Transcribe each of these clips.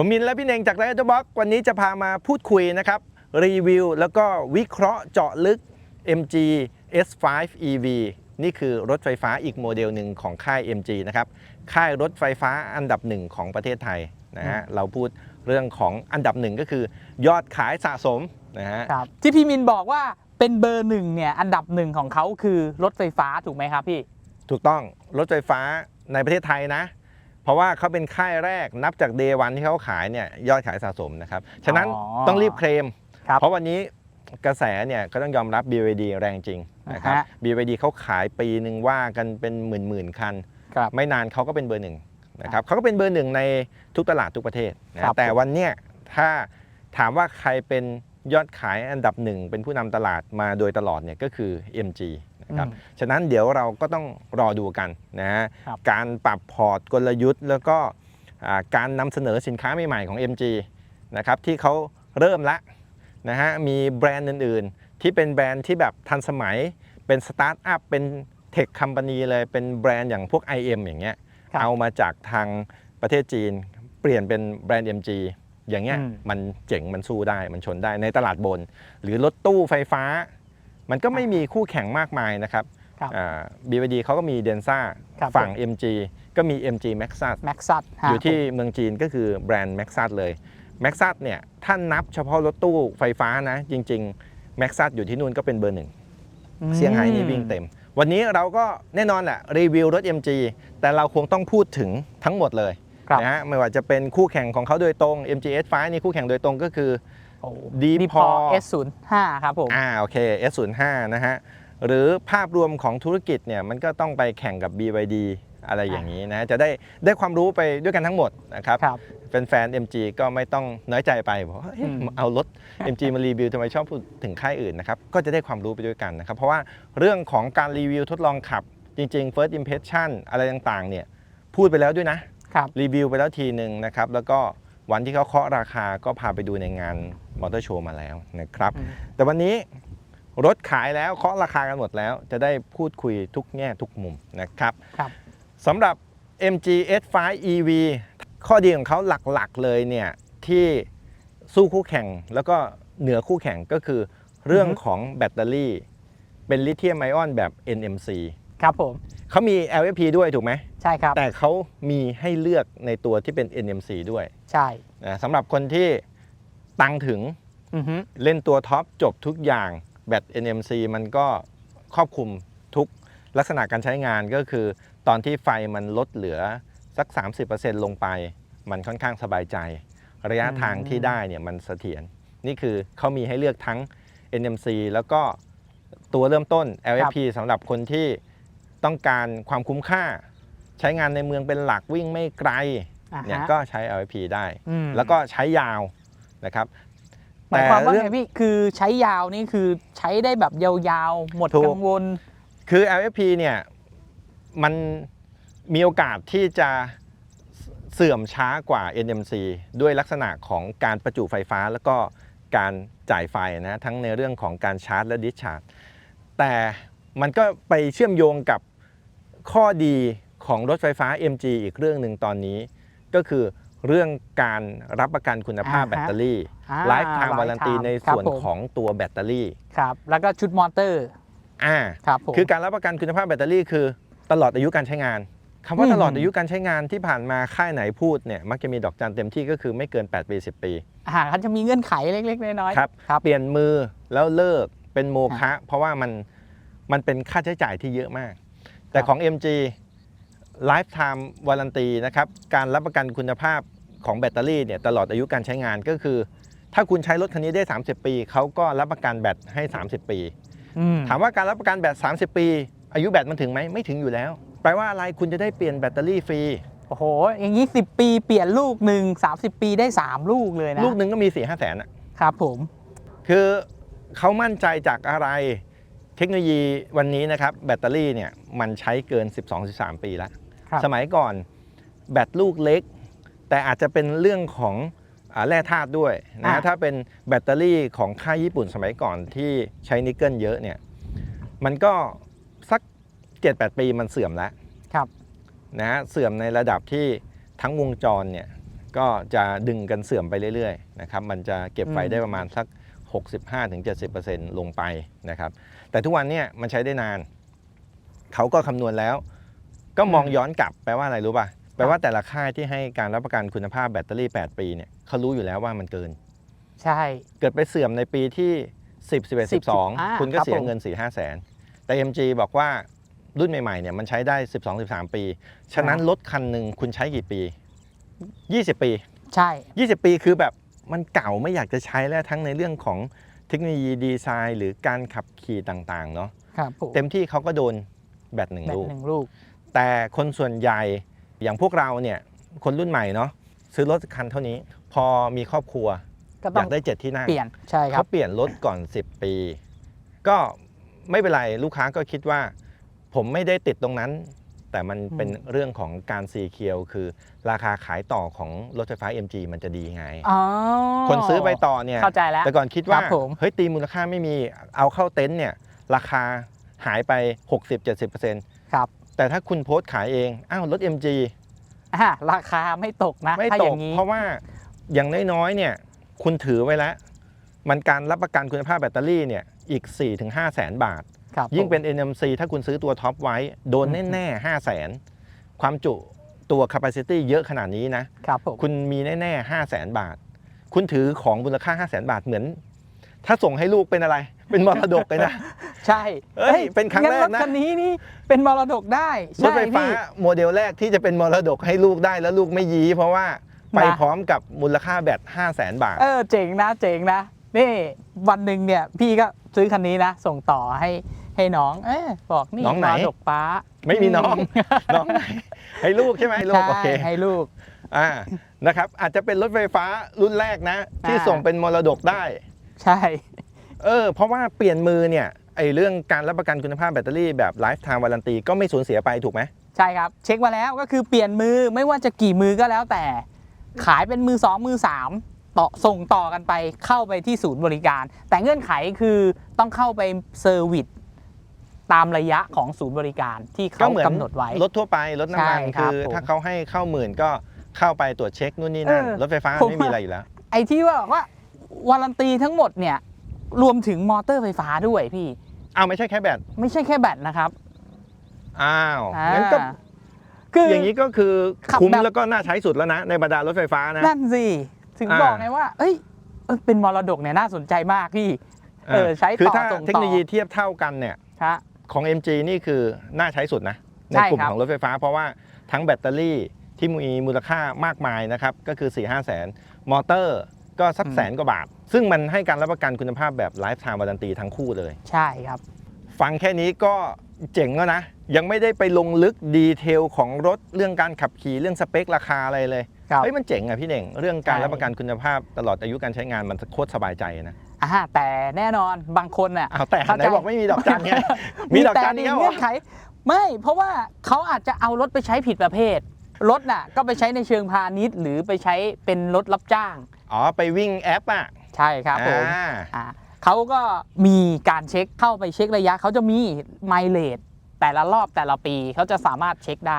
ผมมินและพี่เน่งจากไ i อ t บ็อกวันนี้จะพามาพูดคุยนะครับ รีวิว แล้วก็วิเคราะห์เจาะลึก MG S5 EV นี่คือรถไฟฟ้าอีกโมเดลหนึ่งของค่าย MG นะครับ ค่ายรถไฟฟ้าอันดับหนึ่งของประเทศไทยนะฮะเราพูดเรื่องของอันดับหนึ่งก็คือยอดขายสะสมนะฮะครับที่พี่มินบอกว่าเป็นเบอร์หนึ่งเนี่ยอันดับหนึ่งของเขาคือรถไฟฟ้าถูกไหมครับพี่ ถูกต้องรถไฟฟ้าในประเทศไทยนะเพ ราะว่าเขาเป็นค่ายแรกนับจากเดวันที่เขาขายเนี่ยยอดขายสะสมนะครับ ฉะนั้นอ๋อต้องรีบเคลมครับเพราะวันนี้กระแสเนี่ยก็ต้องยอมรับ BYD แรงจริงนะครับอ่าฮะ BYD เขาขายปีหนึ่งว่ากันเป็นหมื่นหมื่นๆคันครับไม่นานเขาก็เป็นเบอร์หนึ่งนะครับเขาก็เป็นเบอร์หนึ่งในทุกตลาดทุกประเทศนะครับแต่วันเนี้ยถ้าถามว่าใครเป็นยอดขายอันดับหนึ่งเป็นผู้นำตลาดมาโดยตลอดเนี่ยก็คือ MG นะครับอืมฉะนั้นเดี๋ยวเราก็ต้องรอดูกันนะฮะครับการปรับพอร์ตกลยุทธ์ แล้วก็อ่าการนำเสนอสินค้าใหม่ๆของ MG นะครับที่เขาเริ่มละนะฮะมีแบรนด์อื่นๆ ที่เป็นแบรนด์ที่แบบทันสมัยเป็นสตาร์ทอัพเป็นเทคคัมพานีเลยเป็นแบรนด์อย่างพวก IM อย่างเงี้ยครับเอามาจากทางประเทศจีน เปลี่ยนเป็นแบรนด์ MG อย่างเงี้ยอืมมันเจ๋งมันสู้ได้มันชนได้ในตลาดบน หรือรถตู้ไฟฟ้า มันก็ไม่มีคู่แข่งมากมายนะครับครับอ่า BYD เขาก็มีเดนซ่าครับฝั่ง MG ก็มี MG Maxus แม็กซัสอยู่ที่เมืองจีนก็คือแบรนด์ Maxus เลย Maxus เนี่ยถ้านับเฉพาะรถตู้ไฟฟ้านะ จริง ๆ Maxus อยู่ที่นู่นก็เป็นเบอร์หนึ่งเซี่ยงไฮ้นี่วิ่งเต็ม วันนี้เราก็แน่นอนแหละรีวิวรถ MG แต่เราคงต้องพูดถึงทั้งหมดเลยครับ นะฮะไม่ว่าจะเป็นคู่แข่งของเขาโดยตรง MG S5 นี่คู่แข่งโดยตรงก็คือ ดีดีพพออ S05 ครับผม อ่าโอเค S05 นะฮะ หรือภาพรวมของธุรกิจเนี่ยมันก็ต้องไปแข่งกับ BYD อะไรอย่างนี้นะ จะได้ได้ความรู้ไปด้วยกันทั้งหมดนะครับครับแฟนๆ MG ก็ไม่ต้องน้อยใจไปบอกว่าเอ๊ะอืม เอารถ MG มารีวิวทำไมชอบพูดถึงค่ายอื่นนะครับ ก็จะได้ความรู้ไปด้วยกันนะครับ เพราะว่าเรื่องของการรีวิวทดลองขับ จริง ๆ first impression อะไรต่างๆเนี่ยพูดไปแล้วด้วยนะ ครับ รีวิวไปแล้วทีหนึ่งนะครับ แล้วก็ วันที่เขาเคาะราคาก็พาไปดูในงานมอเตอร์โชว์มาแล้วนะครับอืมแต่วันนี้รถขายแล้วเคาะราคากันหมดแล้ว จะได้พูดคุยทุกแง่ทุกมุมนะครับครับสำหรับ MG S5 EV ข้อดีของเขาหลักๆเลยเนี่ยที่สู้คู่แข่งแล้วก็เหนือคู่แข่งก็คือเรื่องอือฮึของแบตเตอรี่ เป็นลิเธียมไอออนแบบ NMC ครับผมเขามี LFP ด้วยถูกไหมใช่ครับแต่เขามีให้เลือกในตัวที่เป็น NMC ด้วยใช่นะสำหรับคนที่ตังค์ถึงอือฮึเล่นตัวท็อปจบทุกอย่างแบต NMC มันก็ครอบคลุมทุกลักษณะการใช้งานก็คือ ตอนที่ไฟมันลดเหลือสัก 30%ลงไป มันค่อนข้างสบายใจ ระยะทางที่ได้เนี่ยมันเสถียรนี่คือเขามีให้เลือกทั้ง NMC แล้วก็ตัวเริ่มต้น LFP สำหรับคนที่ ต้องการความคุ้มค่า ใช้งานในเมืองเป็นหลักวิ่งไม่ไกลอ่าเนี่ยฮะก็ใช้ LFP ได้อืมแล้วก็ใช้ยาวนะครับหมายความว่าเรื่ไงพี่คือใช้ยาวนี่คือใช้ได้แบบยาวๆ หมดถูกกังวล คือ LFP เนี่ยมันมีโอกาสที่จะเสื่อมช้ากว่า NMC ด้วยลักษณะของการประจุไฟฟ้าแล้วก็การจ่ายไฟนะทั้งในเรื่องของการชาร์จและดิสชาร์จแต่มันก็ไปเชื่อมโยงกับ ข้อดีของรถไฟฟ้า MG อีกเรื่องหนึ่งตอนนี้ ก็คือเรื่องการรับประกันคุณภาพอ่าฮะแบตเตอรี่อ่าไลฟ์ไทม์วารันตี lifetime ในครับส่วนผมของตัวแบตเตอรี่ครับแล้วก็ชุดมอเตอร์อ่าครับผมคือการรับประกันคุณภาพแบตเตอรี่คือตลอดอายุการใช้งานคำว่าอืมตลอดอายุการใช้งานที่ผ่านมาค่ายไหนพูดเนี่ยมักจะมีดอกจันเต็มที่ก็คือไม่เกิน 8 ปี 10 ปีอ่าเขาจะมีเงื่อนไขเล็ก ๆ น้อยๆครับครับเปลี่ยนมือแล้วเลิกเป็นโมฆะเพราะว่ามันมันเป็นค่าใช้จ่ายที่เยอะมาก แต่ของ MG Lifetime Warranty นะครับ การรับประกันคุณภาพของแบตเตอรี่เนี่ยตลอดอายุการใช้งานก็คือ ถ้าคุณใช้รถคันนี้ได้ 30 ปี เขาก็รับประกันแบตให้ 30 ปีอืมถามว่าการรับประกันแบต 30 ปี อายุแบตมันถึงไหมไม่ถึงอยู่แล้ว แปลว่าอะไรคุณจะได้เปลี่ยนแบตเตอรี่ฟรีโอ้โหอย่างนี้10ปีเปลี่ยนลูกหนึ่ง30 ปีได้ 3 ลูกเลยนะ ลูกหนึ่งก็มี4ี่ห้าแสนอะครับผม คือเขามั่นใจจากอะไร เทคโนโลยีวันนี้นะครับแบตเตอรี่เนี่ยมันใช้เกิน 12-13 ปีแล้วครับสมัยก่อนแบตลูกเล็ก แต่อาจจะเป็นเรื่องของอาแร่ธาตุด้วยนะฮะอ่าถ้าเป็นแบตเตอรี่ของค่ายญี่ปุ่นสมัยก่อนที่ใช้นิกเกิลเยอะเนี่ยมันก็สัก 7-8 ปีมันเสื่อมแล้วครับนะฮะเสื่อมในระดับที่ทั้งวงจรเนี่ยก็จะดึงกันเสื่อมไปเรื่อยๆนะครับมันจะเก็บไฟอืมได้ประมาณสัก 65-70%ลงไปนะครับ แต่ทุกวันเนี่ยมันใช้ได้นาน เขาก็คำนวณแล้ว ก็มองย้อนกลับแปลว่าอะไรรู้ป่ะแปลว่าแต่ละค่ายที่ให้การรับประกันคุณภาพแบตเตอรี่ 8 ปีเนี่ยเขารู้อยู่แล้วว่ามันเกิน ใช่ เกิดไปเสื่อมในปีที่ 10 11 10อ่า12คุณก็ครับเสียผมเงิน 4 5แสน แต่ MG บอกว่ารุ่นใหม่ๆเนี่ยมันใช้ได้ 12 13 ปี ฉะนั้นรถคันหนึ่งคุณใช้กี่ปี 20 ปี ใช่ 20 ปีคือแบบมันเก่าไม่อยากจะใช้แล้วทั้งในเรื่องของ เทคโนโลยีดีไซน์ หรือการขับขี่ต่างๆเนาะครับผมเต็มที่เขาก็โดนแบตหนึ่งแบบลูก หนึ่งลูก แต่คนส่วนใหญ่อย่างพวกเราเนี่ยคนรุ่นใหม่เนาะซื้อรถคันเท่านี้ พอมีครอบครัว ก็อต้อยางกได้เจ็ดที่นั่งเปลี่ยนใช่ครัเขาบ เปลี่ยนรถก่อน 10 ปี ก็ไม่เป็นไรลูกค้าก็คิดว่า ผมไม่ได้ติดตรงนั้น แต่มันอืมเป็นเรื่องของการซีเคียวคือ ราคาขายต่อของรถไฟฟ้า MG มันจะดีไง อ๋อคนซื้อไปต่อเนี่ย เข้าใจแล้ว แต่ก่อนคิดว่า ครับผม เฮ้ยตีมูลค่าไม่มีเอาเข้าเต็นท์เนี่ย ราคาหายไป 60-70%ครับแต่ถ้าคุณโพสต์ขายเองอ้าวรถ MG อ่าราคาไม่ตกนะไม่ถ้าตอก ย่างนี้เพราะว่าอย่างน้อยๆเนี่ยคุณถือไว้แล้ว มันการรับประกันคุณภาพแบตเตอรี่เนี่ยอีก 4-5แสนบาท ครับยิ่งผมเป็น NMC ถ้าคุณซื้อตัวท็อปไว้ โดนอืมแน่ๆ5แสนความจุตัว capacity เยอะขนาดนี้นะครับผมคุณมีแน่ๆ5แสนบาท คุณถือของมูลค่า5 0 0แสนบาทเหมือน ถ้าส่งให้ลูกเป็นอะไร เป็นมรดกเลยนะ ใช่เอ้ยเป็นครั้งแรกนะถคันนี้นี่เป็นมรดกได้รถใช่ไฟฟ้าพี่โมเดลแรกที่จะเป็นมรดกให้ลูกได้แล้วลูกไม่ยี้เพราะว่าไปนะพร้อมกับมูลค่าแบต5 0 0แสนบาท เออเจ๋งนะเจ๋งนะนี่วันหนึ่งเนี่ยพี่ก็ซื้อคันนี้นะ ส่งต่อให้ ให้น้องเออบอกนี่น้องไหนมรดกป้าไม่มีน้อง น้องไหนให้ลูกใช่ไหมให้ลูกโอเค ใช่ให้ลูก อ่า นะครับ อาจจะเป็นรถไฟฟ้ารุ่นแรกนะ ที่อ่า ส่งเป็นมรดกได้ ใช่ เออ เพราะว่าเปลี่ยนมือเนี่ย ไอเรื่องการรับประกันคุณภาพแบตเตอรี่แบบไลฟ์ไทม์วารันตีก็ไม่สูญเสียไปถูกไหม ใช่ครับ เช็คมาแล้วก็คือเปลี่ยนมือไม่ว่าจะกี่มือก็แล้วแต่ ขายเป็นมือสองมือสามต่อส่งต่อกันไปเข้าไปที่ศูนย์บริการ แต่เงื่อนไขคือต้องเข้าไปเซอร์วิส ตามระยะของศูนย์บริการที่ก็เขาเหมือนกำหนดไว้รถทั่วไปรถน้ำมันใช่ครัคืบอผมถ้าเขาให้เข้าหมื่นก็เข้าไปตรวจเช็คนู่นนี่นั่นเออรถไฟฟ้าผมไม่มีอะไรอยู่แล้ว ไอ้ที่ว่าว่าวารันตีทั้งหมดเนี่ยรวมถึงมอเตอร์ไฟฟ้าด้วยพี่อ้าวไม่ใช่แค่แบตไม่ใช่แค่แบตนะครับอ้าวอ่างั้นก็คืออย่างนี้ก็คือขับคุ้มแบบแล้วก็น่าใช้สุดแล้วนะ ในบรรดารถไฟฟ้านะนั่นสิถึงอ่าบอกไงว่าเอ้ยเอ้ยเป็นมรดกเนี่ยน่าสนใจมากพี่เออใช้คือต่อถ้าส่งต่อเทคโนโลยีเทียบเท่ากันเนี่ยฮะ ของ MG นี่คือน่าใช้สุดนะ ในใช่กลุ่มครับของรถไฟฟ้า เพราะว่าทั้งแบตเตอรี่ที่มีมูลค่ามากมายนะครับ ก็คือ 4 5แสนมอเตอร์ก็สักอืมแสนกว่าบาท ซึ่งมันให้การรับประกันคุณภาพแบบไลฟ์ไทม์วารันตีทั้งคู่เลย ใช่ครับ ฟังแค่นี้ก็เจ๋งแล้วนะ ยังไม่ได้ไปลงลึกดีเทลของรถเรื่องการขับขี่เรื่องสเปคราคาอะไรเลยครับ เฮ้ยมันเจ๋งอะพี่เน่ง เรื่องการใช่รับประกันคุณภาพตลอดอายุการใช้งานมันโคตรสบายใจนะอ่าแต่แน่นอนบางคนน่ะอ้าวแต่เข้าไหนใจบอกไม่มีดอกจันไงมีดอกจันแต่นี่เหรเงื่ออนไข ไม่เพราะว่าเขาอาจจะเอารถไปใช้ผิดประเภทรถน่ะก็ไปใช้ในเชิงพาณิชย์ หรือไปใช้เป็นรถรับจ้าง อ๋อ ไปวิ่งแอปอะใช่ครับผมอ่าอ่าเขาก็มีการเช็คเข้าไปเช็คระยะ เขาจะมีไมล์เลทแต่ละรอบแต่ละปีเขาจะสามารถเช็คได้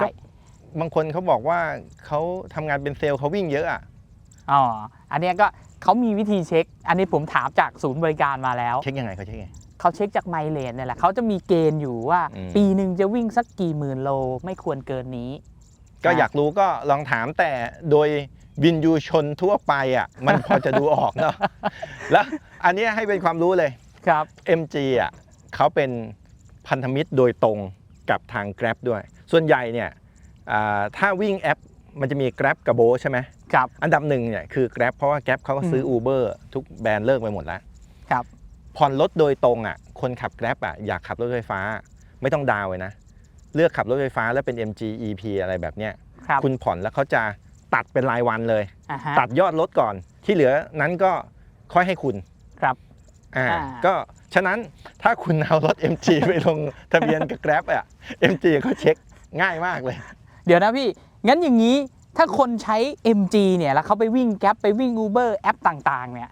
บางคนเขาบอกว่าเขาทำงานเป็นเซลล์เขาวิ่งเยอะอะอ๋ออันเนี้ยก็เขามีวิธีเช็ค อันนี้ผมถามจากศูนย์บริการมาแล้ว เช็คยังไงเขาเช็คยังไง เขาเช็คจากไมล์เลทเนี่ยแหละเขาจะมีเกณฑ์อยู่ว่า อืม ปีหนึ่งจะวิ่งสักกี่หมื่นโลไม่ควรเกินนี้ ก็อยากรู้ก็ลองถามแต่โดยวินยูชนทั่วไปอะ มันพอจะดูออกเนาะแล้วอันเนี้ยให้เป็นความรู้เลย ครับ MG อะเขาเป็นพันธมิตรโดยตรงกับทาง Grab ด้วย ส่วนใหญ่เนี่ยอ่า ถ้าวิ่งแอปมันจะมี Grab กับโบใช่ไหมครับ อันดับหนึ่งเนี่ยคือ Grab เพราะว่า Grab เขาก็ซื้อ Uber ทุกแบรนด์เลิกไปหมดแล้วครับผ่อนรถโดยตรงอะคนขับ Grab อะอยากขับรถไฟฟ้า ไม่ต้องดาวน์เลยนะ เลือกขับรถไฟฟ้าแล้วเป็น MG EP อะไรแบบเนี้ยครับคุณผ่อนแล้วเขาจะตัดเป็นรายวันเลยอ่าฮะตัดยอดรถก่อนที่เหลือนั้นก็ค่อยให้คุณครับอ่าอ่าก็ฉะนั้นถ้าคุณเอารถ MG ไปลงทะเบียนกับ Grab อะ MG เขาเช็คง่ายมากเลย เดี๋ยวนะพี่ งั้นอย่างนี้ถ้าคนใช้ MG เนี่ยแล้วเขาไปวิ่งแก๊ปไปวิ่ง Uber แอปต่างๆ เนี่ย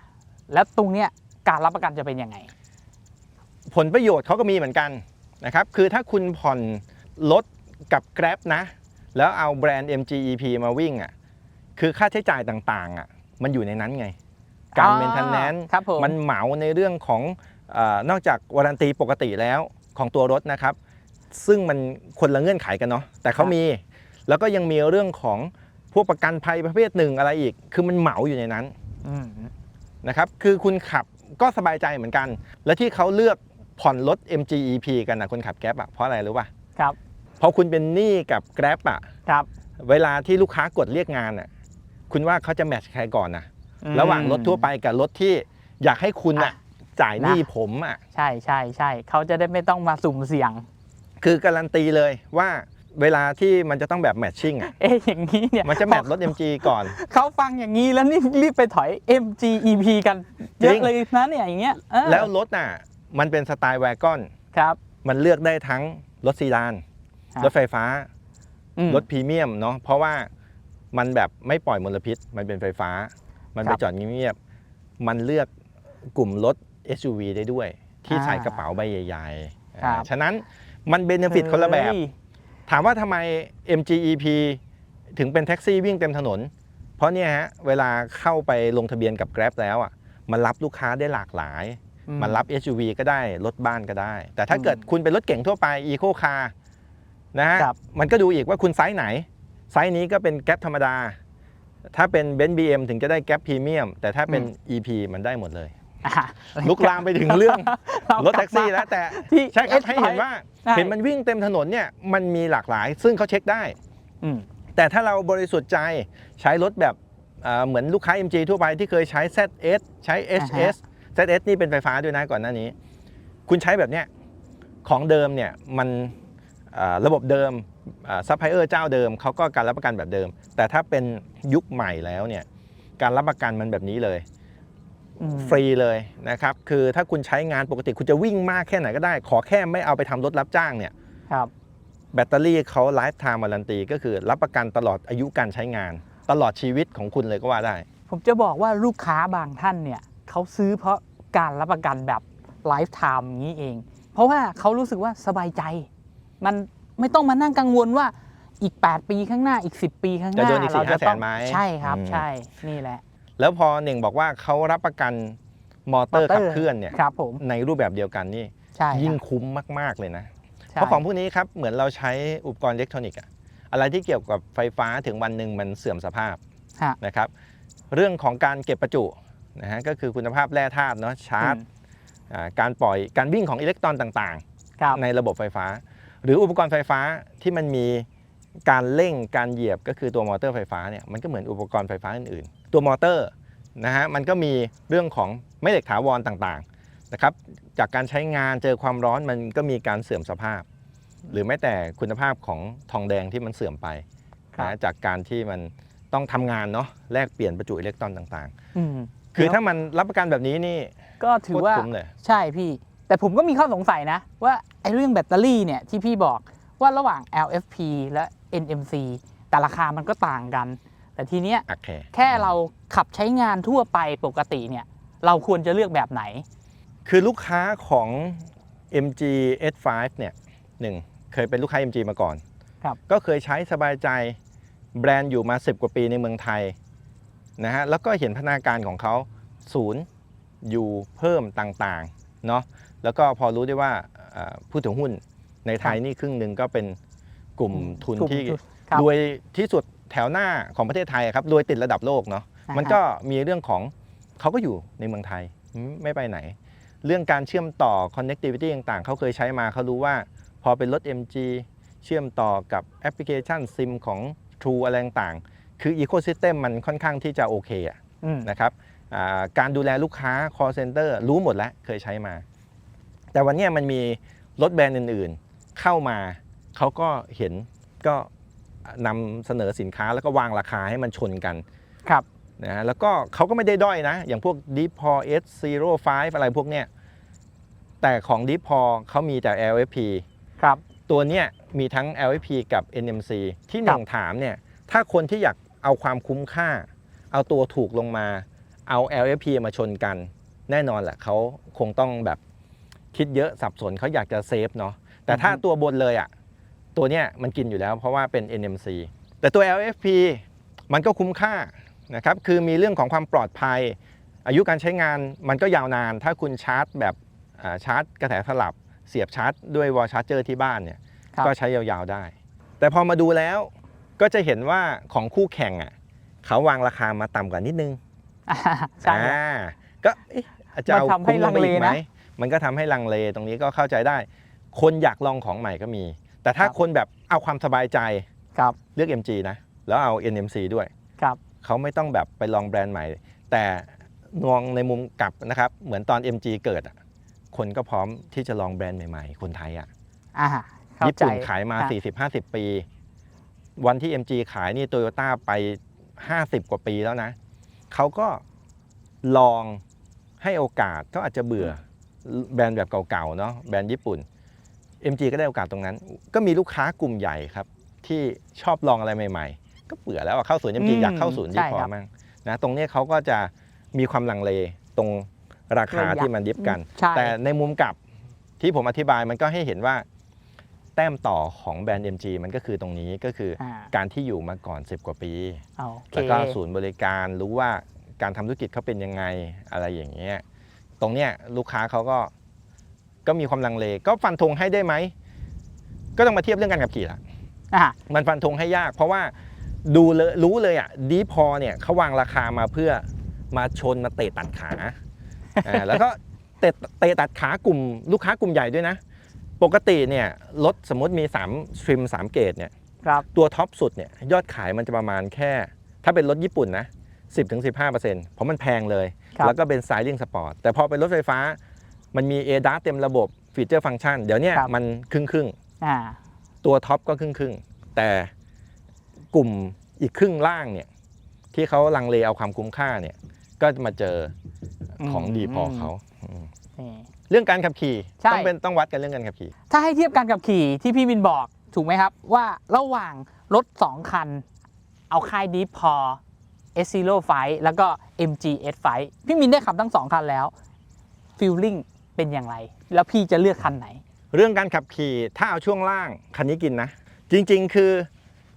แล้วตรงเนี้ยการรับประกันจะเป็นยังไง ผลประโยชน์เขาก็มีเหมือนกันนะครับ คือถ้าคุณผ่อนรถกับ Grab นะ แล้วเอาแบรนด์ MG EP มาวิ่งอะ คือค่าใช้จ่ายต่างๆ อะ มันอยู่ในนั้นไง การอ่าเมนเทนแนนครับผมมันเหมาในเรื่องของเออนอกจากวารันตีปกติแล้วของตัวรถนะครับ ซึ่งมันคนละเงื่อนไขกันเนาะ แต่เขามี แล้วก็ยังมีเรื่องของพวกประกันภัยประเภทหนึ่งอะไรอีก คือมันเหมาอยู่ในนั้นอืมนะครับคือคุณขับก็สบายใจเหมือนกัน และที่เขาเลือกผ่อนรถ MGEP กันนะคนขับแก๊ปอะเพราะอะไรรู้ป่ะครับเพราะคุณเป็นหนี้กับแกร็บอะครับ เวลาที่ลูกค้ากดเรียกงานอะคุณว่าเขาจะแมทช์ใครก่อนนะอืมระหว่างรถทั่วไปกับรถที่อยากให้คุณอะอะจ่ายหนี้นะผมอะใช่ใช่ใช่เขาจะได้ไม่ต้องมาสุ่มเสี่ยง คือการันตีเลยว่า เวลาที่มันจะต้องแบบแมทชิ่งอะเอ๊ะอย่างนี้เนี่ยมันจะแมทรถ MG ก่อน เขาฟังอย่างนี้แล้วนี่รีบไปถอย MG EP กันเยจริอะง เลยนะเนี่ยอย่างเงี้ยเออแล้วรถน่ะ มันเป็นสไตล์แวกอนครับ มันเลือกได้ทั้งรถซีดาน ครับ รถไฟฟ้า อืม รถพรีเมียมเนาะเพราะว่ามันแบบไม่ปล่อยมลพิษ มันเป็นไฟฟ้า มันไปครับจอดเงียบๆมันเลือกกลุ่มรถ SUV ได้ด้วย ที่อ่าใส่กระเป๋าใบใหญ่ๆครับอ่าฉะนั้นมันเบนฟิตคนละแบบ เฮ้ย ถามว่าทำไม MGEP ถึงเป็นแท็กซี่วิ่งเต็มถนน เพราะเนี่ยฮะเวลาเข้าไปลงทะเบียนกับ Grab แล้วอะมันรับลูกค้าได้หลากหลายอืมันรับ SUV ก็ได้ รถบ้านก็ได้ แต่ถ้าอืมเกิดคุณเป็นรถเก่งทั่วไป Eco Car นะฮะครับมันก็ดูอีกว่าคุณไซส์ไหน ไซส์นี้ก็เป็นแก๊ปธรรมดา ถ้าเป็นเบนซ์บีเถึงจะได้แก๊ปพรีเมียมแต่ถ้าเป็น EP มันได้หมดเลยอะ ลุกลามไปถึงเรื่องเรารถแท็กซี่ลับมาแล้วแต่ที่ใช่ครับ S ให้เห็นว่าใช่เห็นมันวิ่งเต็มถนนเนี่ยมันมีหลากหลาย ซึ่งเขาเช็คได้อืมแต่ถ้าเราบริสุทธิ์ใจใช้รถแบบเอ่อเหมือนลูกค้า MG ทั่วไปที่เคยใช้ ZS ใช้ HS ZS นี่เป็นไฟฟ้าด้วยนะก่อนหน้านี้ คุณใช้แบบเนี้ยของเดิมเนี่ยมันเอ่อระบบเดิมซัพพลายเออร์เจ้าเดิมเขาก็การรับประกันแบบเดิม แต่ถ้าเป็นยุคใหม่แล้วเนี่ยการรับประกันมันแบบนี้เลยอืม ฟรีเลยนะครับ คือถ้าคุณใช้งานปกติคุณจะวิ่งมากแค่ไหนก็ได้ ขอแค่ไม่เอาไปทำรถรับจ้างเนี่ยครับแบตเตอรี่เขาไลฟ์ไทม์วารันตีก็คือรับประกันตลอดอายุการใช้งาน ตลอดชีวิตของคุณเลยก็ว่าได้ ผมจะบอกว่าลูกค้าบางท่านเนี่ยเขาซื้อเพราะการรับประกันแบบไลฟ์ไทม์นี้เอง เพราะว่าเขารู้สึกว่าสบายใจ มันไม่ต้องมานั่งกังวลว่าอีก 8 ปีข้างหน้าอีก 10 ปีข้างหน้าจะโดนอีกเราจะต้อง4-500,000ไหมใช่ครับอืมใช่นี่แหละ แล้วพอหนึ่งบอกว่าเขารับประกันมอเตอร์มอเตอร์ขับเคลื่อนเนี่ยครับผมในรูปแบบเดียวกันนี่ใช่ครับยิ่งคุ้มมาก ๆ เลยนะใช่เพราะของพวกนี้ครับเหมือนเราใช้อุปกรณ์อิเล็กทรอนิกส์อะอะไรที่เกี่ยวกับไฟฟ้าถึงวันหนึ่งมันเสื่อมสภาพฮะนะครับ เรื่องของการเก็บประจุนะฮะก็คือคุณภาพแร่ธาตุเนาะชาร์จอืมอ่าการปล่อยการวิ่งของอิเล็กตรอนต่างครับๆในระบบไฟฟ้า หรืออุปกรณ์ไฟฟ้าที่มันมีการเร่งการเหยียบก็คือตัวมอเตอร์ไฟฟ้าเนี่ยมันก็เหมือนอุปกรณ์ไฟฟ้าอื่นๆ ตัวมอเตอร์นะฮะมันก็มีเรื่องของแม่เหล็กถาวรต่างๆนะครับจากการใช้งานเจอความร้อนมันก็มีการเสื่อมสภาพ หรือแม้แต่คุณภาพของทองแดงที่มันเสื่อมไปครับนะจากการที่มันต้องทำงานเนาะแลกเปลี่ยนประจุอิเล็กตรอนต่างอืมๆคือถ้ามันรับประกันแบบนี้นี่ก็ถือว่าโคตรคุ้มเลยใช่พี่ แต่ผมก็มีข้อสงสัยนะ ว่าไอ้เรื่องแบตเตอรี่เนี่ยที่พี่บอกว่าระหว่าง LFP และ NMC แต่ราคามันก็ต่างกัน แต่ทีเนี้ยโอเคแค่เราขับใช้งานทั่วไปปกติเนี่ย เราควรจะเลือกแบบไหน คือลูกค้าของ MG S5 เนี่ยหนึ่งเคยเป็นลูกค้า MG มาก่อนครับก็เคยใช้สบายใจแบรนด์อยู่มา 10 กว่าปีในเมืองไทยนะฮะแล้วก็เห็นพัฒนาการของเขาศูนย์อยู่เพิ่มต่างๆเนาะแล้วก็พอรู้ได้ว่าเอ่อผู้ถือหุ้นในไทยนี่ครึ่งหนึ่งก็เป็นกลุ่มทุนกลุ่มที่ทุนครับรวยที่สุด แถวหน้าของประเทศไทยครับรวยติดระดับโลกเนาะอ่าฮะมันก็มีเรื่องของเขาก็อยู่ในเมืองไทยอืมไม่ไปไหน เรื่องการเชื่อมต่อ connectivity ต่างๆเขาเคยใช้มาเขารู้ว่า พอเป็นรถ MG เชื่อมต่อกับแอปพลิเคชันซิมของ True อะไรต่างๆคือ Ecosystem มันค่อนข้างที่จะโอเคอะอืมนะครับอ่าการดูแลลูกค้า call center รู้หมดแล้วเคยใช้มา แต่วันเนี้ยมันมีรถแบรนด์อื่นๆ เข้ามาเขาก็เห็นก็ นำเสนอสินค้าแล้วก็วางราคาให้มันชนกันครับนะฮะแล้วก็เขาก็ไม่ได้ด้อยนะ อย่างพวก Deep p o S 05อะไรพวกเนี้ยแต่ของ Deep p o เขามีแต่ LFP ครับตัวเนี้ยมีทั้ง LFP กับ NMC ที่หนึ่งถามเนี่ยถ้าคนที่อยากเอาความคุ้มค่า เอาตัวถูกลงมา เอา LFP มาชนกัน แน่นอนแหละเขาคงต้องแบบคิดเยอะสับสนเขาอยากจะเซฟเนาะแต่ถ้าอือฮึตัวบนเลยอะ่ะ ตัวเนี้ยมันกินอยู่แล้วเพราะว่าเป็น NMC แต่ตัว LFP มันก็คุ้มค่านะครับ คือมีเรื่องของความปลอดภัย อายุการใช้งานมันก็ยาวนาน ถ้าคุณชาร์จแบบอ่าชาร์จกระแสสลับ เสียบชาร์จด้วยวอลชาร์เจอร์ที่บ้านเนี่ยครับก็ใช้ยาวๆได้ แต่พอมาดูแล้วก็จะเห็นว่าของคู่แข่งอะเขาวางราคามาต่ำกว่านิดนึงอ่าใช่ครับอ่าก็เอ๊ะอาจจะเอามันทำให้คุ้มลงไปอีกลังเลไหมนะมันก็ทำให้ลังเลตรงนี้ก็เข้าใจได้ คนอยากลองของใหม่ก็มี แต่ถ้าครับคนแบบเอาความสบายใจครับเลือก MG นะ แล้วเอา NMC ด้วยครับเขาไม่ต้องแบบไปลองแบรนด์ใหม่ แต่มองในมุมกลับนะครับ เหมือนตอน MG เกิดอะคนก็พร้อมที่จะลองแบรนด์ใหม่ๆ คนไทยอะอ่าเข้าญี่ใจปุ่นขายมาอะ40-50 ปี วันที่ MG ขายนี่โตโยต้าไป 50 กว่าปีแล้วนะเขาก็ลองให้โอกาสเขาอาจจะเบื่อแบรนด์แบบเก่าๆเนาะแบรนด์ญี่ปุ่น MG ก็ได้โอกาสตรงนั้น ก็มีลูกค้ากลุ่มใหญ่ครับ ที่ชอบลองอะไรใหม่ๆ ก็เบื่อแล้วอะเข้าศูนย์ MG อืมอยากเข้าศูนย์ดีใช่พอครับมั่งนะตรงเนี้ยเขาก็จะมีความลังเลตรงราคาระยะที่มันดิฟกันใช่แต่ในมุมกลับที่ผมอธิบายมันก็ให้เห็นว่าแต้มต่อของแบรนด์ MG มันก็คือตรงนี้ก็คืออาการที่อยู่มาก่อน 10 กว่าปีโอเคแล้วก็ศูนย์บริการรู้ว่าการทำธุรกิจเขาเป็นยังไงอะไรอย่างเงี้ยตรงเนี้ยลูกค้าเขาก็ ก็มีความลังเล ก็ฟันธงให้ได้ไหม ก็ต้องมาเทียบเรื่องการขับขี่ละอ่ามันฟันธงให้ยาก เพราะว่าดูเลยรู้เลยอะดีพอเนี่ยเขาวางราคามาเพื่อมาชนมาเตะตัดขาอ่าแล้วก็เตะเตะตัดขากลุ่มลูกค้ากลุ่มใหญ่ด้วยนะ ปกติเนี่ยรถสมมติมี3ทริม3 เกรดเนี่ยครับตัวท็อปสุดเนี่ยยอดขายมันจะประมาณแค่ ถ้าเป็นรถญี่ปุ่นนะ10-15%เพราะมันแพงเลยครับแล้วก็เป็นสายลิงสปอร์ตแต่พอเป็นรถไฟฟ้า มันมี a d a s เต็มระบบฟีเจอร์ฟังก์ชันเดี๋ยวเนี้ครับมันครึ่งครึ่งอ่าๆตัวท็อปก็ครึ่งครึ่งๆแต่กลุ่มอีกครึ่งล่างเนี่ยที่เขาลังเลเอาความคุ้มค่าเนี่ยก็จะมาเจอของอืมดีพอเขาอืมนี่เรื่องการขับขี่ใช่ต้องเป็นต้องวัดกันเรื่องการขับขี่ ถ้าให้เทียบการขับขี่ที่พี่บินบอกถูกไหมครับ ว่าระหว่างรถ 2 คัน เอาค่ายดีพอ S Zero ไฟแล้วก็ MG S ไฟพี่มินได้ขับทั้ง 2 คันแล้วฟีลลิ่ง เป็นอย่างไร แล้วพี่จะเลือกคันไหน เรื่องการขับขี่ถ้าเอาช่วงล่างคันนี้กินนะ จริงๆ คือ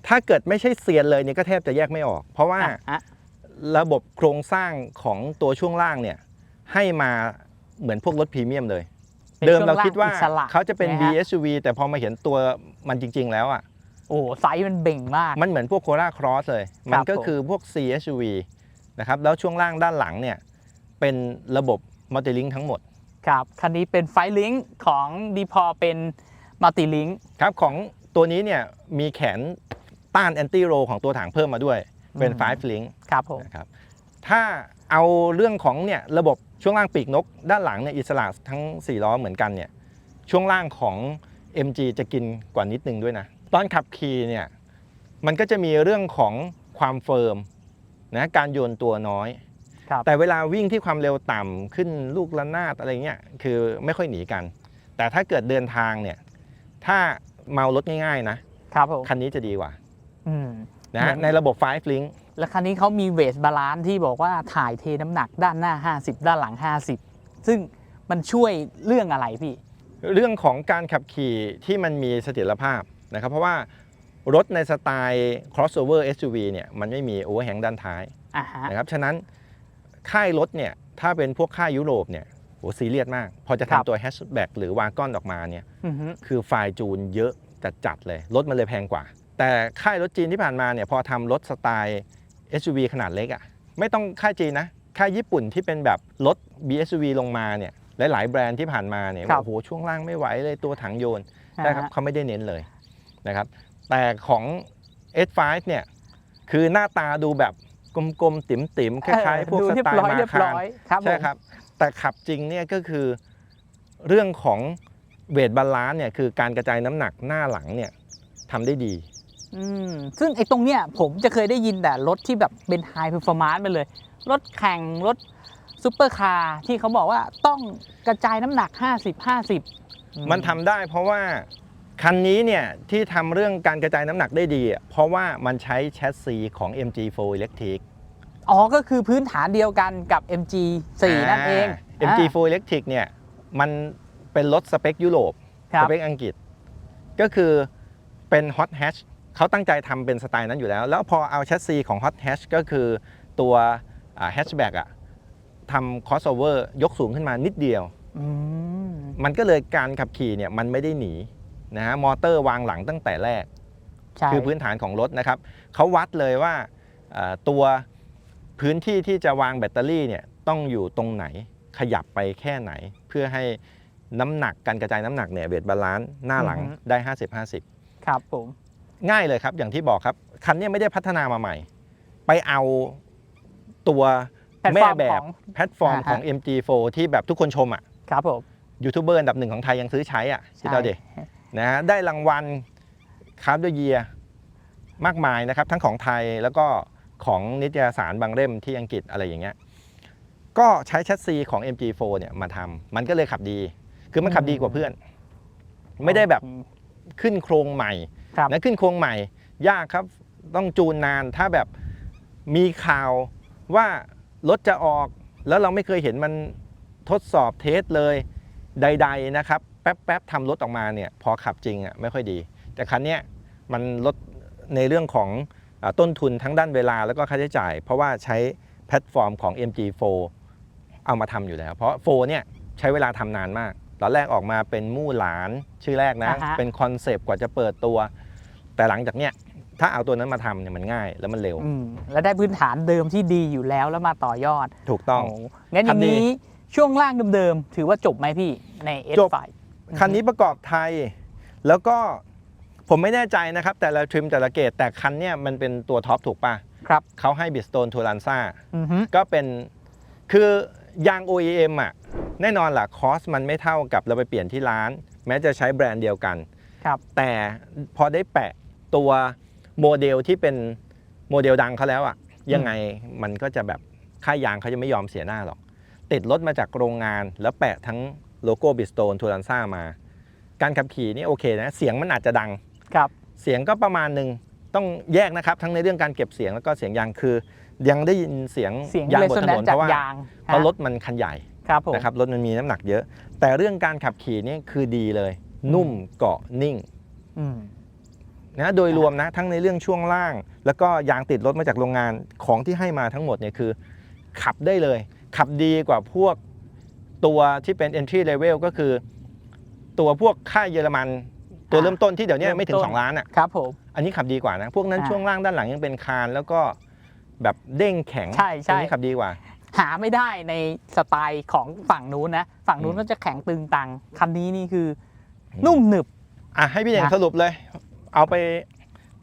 ถ้าเกิดไม่ใช่เซียนเลยเนี่ยก็แทบจะแยกไม่ออก เพราะว่าอะอะระบบโครงสร้างของตัวช่วงล่างเนี่ยให้มาเหมือนพวกรถพรีเมียมเลย ป็นเดิมช่วงเราคิดว่าล่งอิสระเขาจะเป็นนฮ BSUV แต่พอมาเห็นตัวมันจริง ๆ แล้วอะโอ้ไซส์มันเบ่งมาก มันเหมือนพวกโคราครอสเลย มันก็ผม คือพวก CSUV นะครับแล้วช่วงล่างด้านหลังเนี่ยเป็นระบบมัลติลิงทั้งหมด ครับคันนี้เป็นไฟลิงของดีพอเป็นมัลติลิงครับของตัวนี้เนี่ยมีแขนต้านแอนตี้โรของตัวถังเพิ่มมาด้วยเป็นอืม5 link ครับผมนะครับถ้าเอาเรื่องของเนี่ยระบบช่วงล่างปีกนก ด้านหลังเนี่ยอิสระทั้ง 4 ล้อเหมือนกันเนี่ยช่วงล่างของ MG จะกินกว่านิดนึงด้วยนะ ตอนขับขี่เนี่ยมันก็จะมีเรื่องของความเฟิร์มนะการโยนตัวน้อย ครับแต่เวลาวิ่งที่ความเร็วต่ำขึ้นลูกระนาดอะไรเงี้ยคือไม่ค่อยหนีกัน แต่ถ้าเกิดเดินทางเนี่ยถ้าเมารถง่ายๆนะครับผมคันนี้จะดีกว่าอืม นะเหมืฮะอน ในระบบ5 link แล้วคันนี้เขามีเวทบาลานซ์ที่บอกว่าถ่ายเทน้ำหนักด้านหน้า 50 ด้านหลัง 50 ซึ่งมันช่วยเรื่องอะไรพี่ เรื่องของการขับขี่ที่มันมีเสถียรภาพนะครับ เพราะว่ารถในสไตล์ crossover SUV เนี่ยมันไม่มี overhang ด้านท้ายอ่าฮะนะครับฉะนั้น ค่ายรถเนี่ยถ้าเป็นพวกค่ายยุโรปเนี่ยโหซีเรียสมาก พอจะครับทำตัวแฮชแบ็กหรือวากอนออกมาเนี่ยอือฮึคือไฟล์จูนเยอะจัดๆเลย รถมันเลยแพงกว่า แต่ค่ายรถจีนที่ผ่านมาเนี่ยพอทำรถสไตล์ SUV ขนาดเล็กอะ่ะไม่ต้องค่ายจีนนะ ค่ายญี่ปุ่นที่เป็นแบบรถ BSUV ลงมาเนี่ยหลาย ๆ แบรนด์ที่ผ่านมาเนี่ยครับ โอ้โหช่วงล่างไม่ไหวเลยตัวถังโยนอ่านะครับฮะเขาไม่ได้เน้นเลยนะครับแต่ของ S5 เนี่ยคือหน้าตาดูแบบ กลมๆติ๋มๆคล้ายๆพวกดูสเรียไตบล์ร้อยมาเรียบคาร้นอยครับผมใช่ครับ แต่ขับจริงเนี่ยก็คือเรื่องของเวทบาลานซ์เนี่ยคือการกระจายน้ำหนักหน้าหลังเนี่ยทำได้ดีอืมซึ่งไอ้ตรงเนี้ยผมจะเคยได้ยินแต่รถที่แบบเป็นไฮเพอร์ฟอร์มานซ์ไปเลย รถแข่งรถซูเปอร์คาร์ที่เขาบอกว่าต้องกระจายน้ำหนัก 50 50 มันทำได้เพราะว่า คันนี้เนี่ยที่ทำเรื่องการกระจายน้ำหนักได้ดีอะเพราะว่ามันใช้แชสซีของ MG4 Electric อ๋อ ก็คือพื้นฐานเดียวกันกับ MG4 นั่นเองา MG4 Electric เนี่ยมันเป็นรถสเปคยุโรปครัสบเปคอังกฤษ ก็คือเป็น Hot Hatch เขาตั้งใจทำเป็นสไตล์นั้นอยู่แล้ว แล้วพอเอาแชสซีของ Hot Hatch ก็คือตัวแฮชแบ็กอะทำ crossover ยกสูงขึ้นมานิดเดียวอืมมันก็เลยการขับขี่เนี่ยมันไม่ได้หนี นะฮะมอเตอร์วางหลังตั้งแต่แรก ใช่คือพื้นฐานของรถนะครับเขาวัดเลยว่าเอ่อตัวพื้นที่ที่จะวางแบตเตอรี่เนี่ยต้องอยู่ตรงไหนขยับไปแค่ไหน เพื่อให้น้ำหนักการกระจายน้ำหนักเนี่ยเวทบาลานซ์หน้าหลังได้50-50 ครับผมง่ายเลยครับ อย่างที่บอกครับ คันเนี้ไม่ได้พัฒนามาใหม่ ไปเอาตัวแพลตแม่ฟอร์มแบขบอง แพลตฟอร์มอ่าฮะของ MG4 ที่แบบทุกคนชมอะ ครับผมยูทูบเบอร์อันดับหนึ่งของไทยยังซื้อใช้อะคิดเอาดิใช่ นะฮะได้รางวัลคาร์ดเยียมากมายนะครับ ทั้งของไทยแล้วก็ของนิตยสารบางเล่มที่อังกฤษอะไรอย่างเงี้ยก็ใช้แชสซีของ MG4 เนี่ยมาทำมันก็เลยขับดี คือมันขับดีกว่าเพื่อน ไม่ได้แบบขึ้นโครงใหม่ครับนะขึ้นโครงใหม่ ยากครับต้องจูนนานถ้าแบบมีข่าวว่ารถจะออกแล้วเราไม่เคยเห็นมันทดสอบเทสเลยใด ๆนะครับ แป๊บๆทำรถออกมาเนี่ยพอขับจริงอะไม่ค่อยดี แต่คันเนี้ยมันลดในเรื่องของอาต้นทุนทั้งด้านเวลาแล้วก็ค่าใช้จ่าย เพราะว่าใช้แพลตฟอร์มของ MG4 เอามาทำอยู่แล้ว เพราะ4เนี่ยใช้เวลาทำนานมาก ตอนแรกออกมาเป็นมู่หลานชื่อแรกนะอ่าฮะเป็นคอนเซปต์กว่าจะเปิดตัว แต่หลังจากเนี้ยถ้าเอาตัวนั้นมาทำเนี่ยมันง่ายแล้วมันเร็วอืมแล้วได้พื้นฐานเดิมที่ดีอยู่แล้วแล้วมาต่อยอด ถูกต้องโงั้นอย่างนี้ช่วงล่างเดิมๆถือว่าจบไหมพี่ในจบ S5 คันนี้ประกอบไทย แล้วก็ผมไม่แน่ใจนะครับ แต่ละทริมแต่ละเกรดแต่คันเนี้ยมันเป็นตัวท็อปถูกป่ะครับเขาให้บิสโตนทูลันซ่าอือฮึก็เป็นคือยาง OEM อะแน่นอนล่ะคอสมันไม่เท่ากับเราไปเปลี่ยนที่ร้าน แม้จะใช้แบรนด์เดียวกันครับแต่พอได้แปะตัวโมเดลที่เป็นโมเดลดังเขาแล้วอะยังไงมันก็จะแบบค่ายยางเขาจะไม่ยอมเสียหน้าหรอก ติดรถมาจากโรงงานแล้วแปะทั้ง โลโก้บิสโตนทูรันซ่ามา การขับขี่นี่โอเคนะ เสียงมันอาจจะดังครับ เสียงก็ประมาณหนึ่งต้องแยกนะครับ ทั้งในเรื่องการเก็บเสียงแล้วก็เสียงยางคือ ยังได้ยินเสียงเสียงยางเรบนโซถแนนนนจาเพกราะว่ายางเพราะฮะรถมันคันใหญ่ครับผมนะครับรถมันมีน้ำหนักเยอะ แต่เรื่องการขับขี่นี่คือดีเลย นุ่มเกาะนิ่งอืมนะโดยรวมนะทั้งในเรื่องช่วงล่าง แล้วก็ยางติดรถมาจากโรงงานของที่ให้มาทั้งหมดเนี่ยคือ ขับได้เลย ขับดีกว่าพวก ตัวที่เป็น entry level ก็คือ ตัวพวกค่ายเยอรมัน ตัวเริ่มต้นที่เดี๋ยวนี้ไม่ถึง 2 ล้านอะครับผมอันนี้ขับดีกว่านะ พวกนั้นอ่าช่วงล่างด้านหลังยังเป็นคานแล้วก็แบบเด้งแข็งใช่ใช่ตัวนี้ขับดีกว่า หาไม่ได้ในสไตล์ของฝั่งนู้นนะ ฝั่งนู้นอืมก็จะแข็งตึงตังคันนี้นี่คืออนุ่มหนึบ อะให้พี่เด่งนะสรุปเลย เอาไป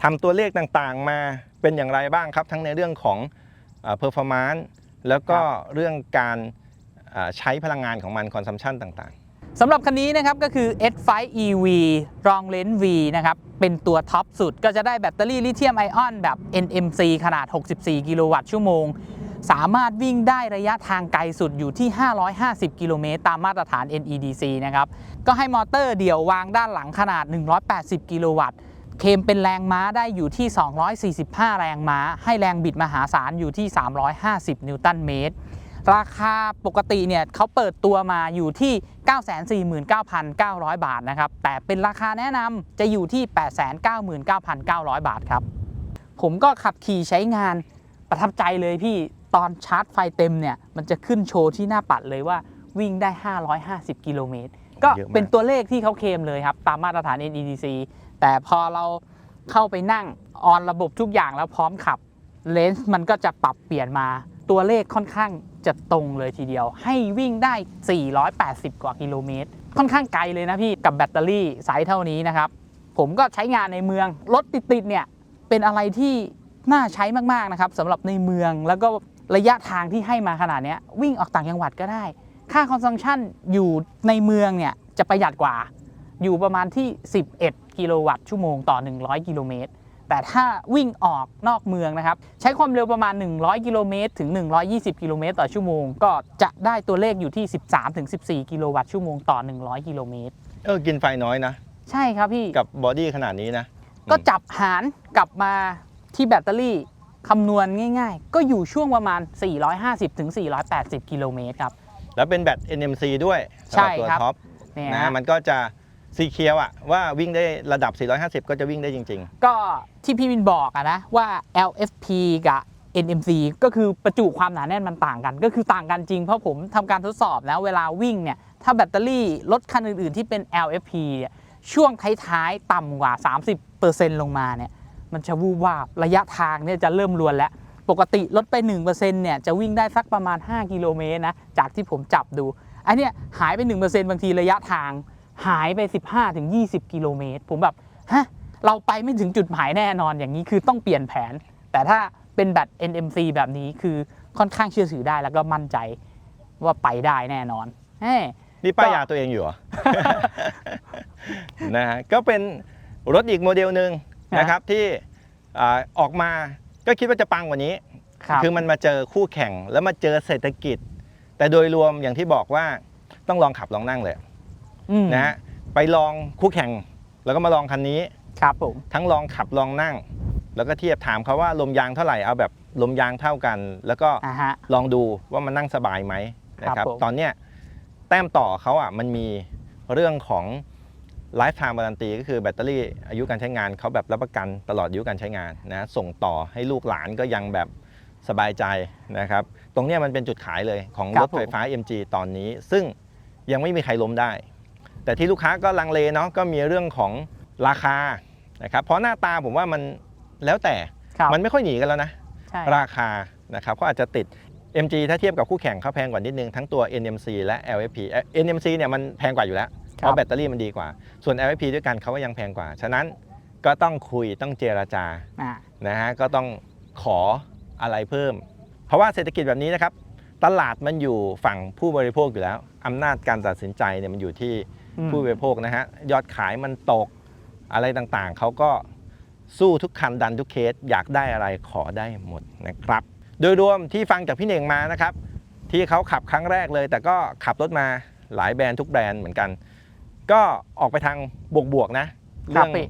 ทำตัวเลขต่างๆ มาเป็นอย่างไรบ้างครับ ทั้งในเรื่องของเอ่อ performance แล้วก็เรื่องการเอ่อ ใช้พลังงานของมัน consumption ต่างๆสำหรับคันนี้นะครับก็คือ S5 EV Long Range V นะครับ เป็นตัวท็อปสุดก็จะได้แบตเตอรี่ลิเธียมไอออนแบบ NMC ขนาด 64 กิโลวัตต์ชั่วโมง สามารถวิ่งได้ระยะทางไกลสุดอยู่ที่ 550 กิโลเมตรตามมาตรฐาน NEDC นะครับ ก็ให้มอเตอร์เดี่ยววางด้านหลังขนาด 180 กิโลวัตต์เคมเป็นแรงม้าได้อยู่ที่ 245 แรงม้า ให้แรงบิดมหาศาลอยู่ที่ 350 นิวตันเมตร ราคาปกติเนี่ยเขาเปิดตัวมาอยู่ที่ 949,900 บาทนะครับ แต่เป็นราคาแนะนำจะอยู่ที่ 899,900 บาทครับ ผมก็ขับขี่ใช้งานประทับใจเลยพี่ตอนชาร์จไฟเต็มเนี่ย มันจะขึ้นโชว์ที่หน้าปัดเลยว่าวิ่งได้ 550 กิโลเมตร ก็เยอะมากเป็นตัวเลขที่เขาเคลมเลยครับ ตามมาตรฐาน NEDC แต่พอเราเข้าไปนั่งออนระบบทุกอย่างแล้วพร้อมขับเลนส์มันก็จะปรับเปลี่ยนมา ตัวเลขค่อนข้างจะตรงเลยทีเดียว ให้วิ่งได้ 480 กว่ากิโลเมตร ค่อนข้างไกลเลยนะพี่ กับแบตเตอรี่ไซส์เท่านี้นะครับ ผมก็ใช้งานในเมือง รถติดๆเนี่ย เป็นอะไรที่น่าใช้มากๆนะครับสำหรับในเมืองแล้วก็ระยะทางที่ให้มาขนาดนี้วิ่งออกต่างจังหวัดก็ได้ ค่าคอนซัมชันอยู่ในเมืองเนี่ยจะประหยัดกว่า อยู่ประมาณที่ 11 กิโลวัตต์ชั่วโมงต่อ 100 กิโลเมตร แต่ถ้าวิ่งออกนอกเมืองนะครับ ใช้ความเร็วประมาณ 100 กิโลเมตรถึง 120 กิโลเมตรต่อชั่วโมง ก็จะได้ตัวเลขอยู่ที่ 13-14 กิโลวัตต์ชั่วโมงต่อ 100 กิโลเมตรๆเออ กินไฟน้อยนะ ใช่ครับพี่ กับบอดี้ขนาดนี้นะ ก็จับหารกลับมาที่แบตเตอรี่คำนวณง่าย ๆ ก็อยู่ช่วงประมาณ 450ถึง480 กิโลเมตรครับ แล้วเป็นแบต NMC ด้วยสำหรับตัวใช่ครับท็อปเนี่ยนะฮะมันก็จะ สีเขียวอะว่าวิ่งได้ระดับ 450 ก็จะวิ่งได้จริง ก็ที่พี่วินบอกอะนะว่า LFP กับ NMC ก็คือประจุความหนาแน่นมันต่างกัน ก็คือต่างกันจริงเพราะผมทำการทดสอบแล้วเวลาวิ่งเนี่ยถ้าแบตเตอรี่รถคันอื่นๆ ที่เป็น LFP เนี่ยช่วงท้ายๆต่ำกว่า 30%ลงมาเนี่ยมันจะวูบวาบระยะทางเนี่ยจะเริ่มรวนแล้ว ปกติลดไป 1%เนี่ยจะวิ่งได้สักประมาณ 5 กิโลเมตรนะจากที่ผมจับดูอันเนี้ยหายไป 1%บางทีระยะทาง หายไป 15-20 กิโลเมตร ผมแบบ ฮะ เราไปไม่ถึงจุดหมายแน่นอนอย่างนี้คือต้องเปลี่ยนแผน แต่ถ้าเป็นแบต NMC แบบนี้คือค่อนข้างเชื่อถือได้แล้วก็มั่นใจว่าไปได้แน่นอนเฮ้ๆนี่ป้ายก็ยาตัวเองอยู่เหรอนะฮะก็เป็นรถอีกโมเดลหนึ่งนะครับที่อ่าออกมาก็คิดว่าจะปังกว่านี้ครับคือมันมาเจอคู่แข่งแล้วมาเจอเศรษฐกิจ แต่โดยรวมอย่างที่บอกว่าต้องลองขับลองนั่งเลย อืมนะฮะไปลองคู่แข่ง แล้วก็มาลองคันนี้ ครับผม ทั้งลองขับลองนั่ง แล้วก็เทียบถามเขาว่าลมยางเท่าไหร่เอาแบบลมยางเท่ากัน แล้วก็อ่าฮะ ลองดูว่ามันนั่งสบายไหมนะคครัรับบผม ตอนเนี้ยแต้มต่อเขาอะมันมีเรื่องของไลฟ์ไทม์การันตีก็คือแบตเตอรี่อายุการใช้งานเขาแบบรับประกันตลอดอายุการใช้งานนะส่งต่อให้ลูกหลานก็ยังแบบสบายใจนะครับ ตรงเนี้ยมันเป็นจุดขายเลยของครัรบถไฟฟ้า MG ตอนนี้ ซึ่งยังไม่มีใครล้มได้ แต่ที่ลูกค้าก็ลังเลเนาะก็มีเรื่องของราคานะครับเพราะหน้าตาผมว่ามันแล้วแต่ครับมันไม่ค่อยหนีกันแล้วนะใช่ราคานะครับเขาอาจจะติด MG ถ้าเทียบกับคู่แข่งเขาแพงกว่านิดนึงทั้งตัว NMC และ LFP เอ่อ NMC เนี่ยมันแพงกว่าอยู่แล้ว เพราะแบตเตอรี่มันดีกว่า ส่วน LFP ด้วยกันเขาก็ยังแพงกว่า ฉะนั้นก็ต้องคุยต้องเจราจาอ่านะฮะก็ต้องขออะไรเพิ่ม เพราะว่าเศรษฐกิจแบบนี้นะครับ ตลาดมันอยู่ฝั่งผู้บริโภคอยู่แล้วอำนาจการตัดสินใจเนี่ยมันอยู่ที่อืม ผู้บริโภคนะฮะยอดขายมันตกอะไรต่างๆ เขาก็สู้ทุกคันดันทุกเคสอยากได้อะไรขอได้หมดนะครับ โดยรวมที่ฟังจากพี่เน่งมานะครับ ที่เขาขับครั้งแรกเลย แต่ก็ขับรถมาหลายแบรนด์ทุกแบรนด์เหมือนกัน ก็ออกไปทางบวกๆนะครัเรื่บองพี่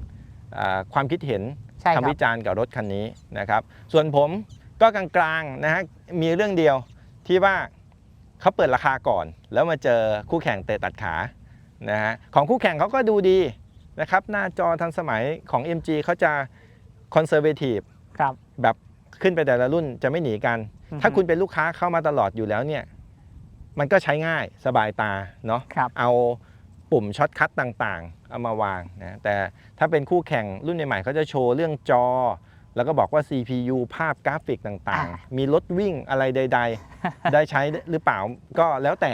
อาความคิดเห็นใช่ครัคำบวิจารณ์กับรถคันนี้นะครับ ส่วนผมก็กลางๆนะฮะมีเรื่องเดียวที่ว่าเขาเปิดราคาก่อน แล้วมาเจอคู่แข่งเตะตัดขา นะฮะของคู่แข่งเขาก็ดูดีนะครับหน้าจอทันสมัยของ MG เขาจะคอนเซอร์เวทีฟครับ แบบขึ้นไปแต่ละรุ่นจะไม่หนีกันอือฮึถ้าคุณเป็นลูกค้าเข้ามาตลอดอยู่แล้วเนี่ย มันก็ใช้ง่ายสบายตาเนาะครับเอาปุ่มช็อตคัทต่างๆ เอามาวางนะแต่ถ้าเป็นคู่แข่งรุ่นใหม่ๆเขาจะโชว์เรื่องจอ แล้วก็บอกว่า CPU ภาพกราฟิกต่างอ่าๆมีรถวิ่งอะไรใด ๆ ได้ใช้หรือเปล่าก็แล้วแต่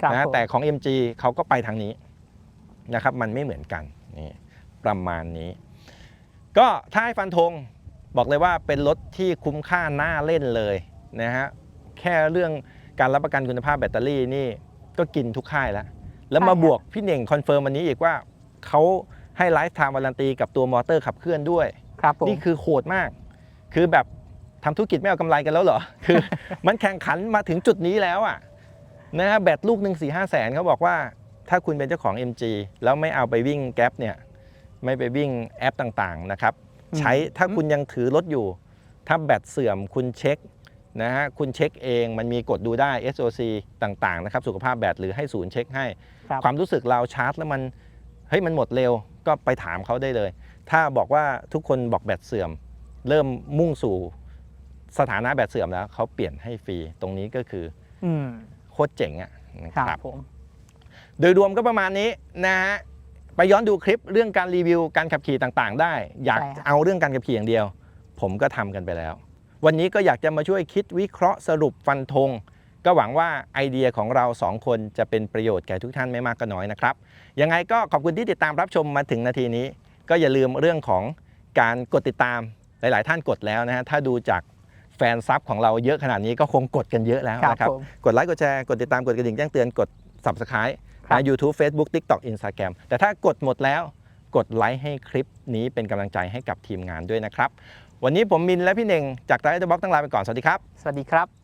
ครับนะผม แต่ของ MG เขาก็ไปทางนี้นะครับ มันไม่เหมือนกันนี่ประมาณนี้ ก็ถ้าให้ฟันธงบอกเลยว่าเป็นรถที่คุ้มค่าหน้าเล่นเลยนะฮะแค่เรื่องการรับประกันคุณภาพแบตเตอรี่นี่ก็กินทุกค่ายแล้ว แล้วมาใช่ฮะบวกพี่เน่งคอนเฟิร์มวันนี้อีกว่าเขาให้ไลฟ์ไทม์วารันตีกับตัวมอเตอร์ขับเคลื่อนด้วย ครับผมนี่คือโหดมาก คือแบบทำธุรกิจไม่เอากำไรกันแล้วเหรอ คือ มันแข่งขันมาถึงจุดนี้แล้วอะ นะฮะแบตลูกหนึ่งสี่ห้าแสนเขาบอกว่าถ้าคุณเป็นเจ้าของ MG แล้วไม่เอาไปวิ่งแก๊ปเนี่ยไม่ไปวิ่งแอปต่างๆนะครับอืมใช้ถ้าคุณยังถือรถอยู่ ถ้าแบตเสื่อมคุณเช็คนะฮะคุณเช็คเองมันมีกดดูได้ SOC ต่างๆนะครับสุขภาพแบตหรือให้ศูนย์เช็คให้ ครับ ความรู้สึกเราชาร์จแล้วมันเฮ้ยมันหมดเร็วก็ไปถามเขาได้เลย ถ้าบอกว่าทุกคนบอกแบตเสื่อม เริ่มมุ่งสู่สถานะแบตเสื่อมแล้วเขาเปลี่ยนให้ฟรีตรงนี้ก็คือ อืม โคตรเจ๋งอะนะคครัรับบผม โดยรวมก็ประมาณนี้นะฮะไปย้อนดูคลิปเรื่องการรีวิวการขับขี่ต่างๆ ได้ อยากใช่ครับเอาเรื่องการขับขี่อย่างเดียว ผมก็ทำกันไปแล้ว วันนี้ก็อยากจะมาช่วยคิดวิเคราะห์สรุปฟันธงก็หวังว่าไอเดียของเราสองคนจะเป็นประโยชน์แก่ทุกท่านไม่มากก็น้อยนะครับ ยังไงก็ขอบคุณที่ติดตามรับชมมาถึงนาทีนี้ ก็อย่าลืมเรื่องของการกดติดตามหลาย ๆ ท่านกดแล้วนะฮะถ้าดูจาก แฟนซับของเราเยอะขนาดนี้ก็คงกดกันเยอะแล้วครับนะครับผม กดไลค์กดแชร์กดติดตามกดกระดิ่งแจ้งเตือนกด subscribe ครับนะ YouTube Facebook TikTok Instagram แต่ถ้ากดหมดแล้วกดไลค์ให้คลิปนี้เป็นกำลังใจให้กับทีมงานด้วยนะครับ วันนี้ผมมินและพี่เน่งจากไลท์บ็อกตั้งลาไปก่อนสวัสดีครับ สวัสดีครับ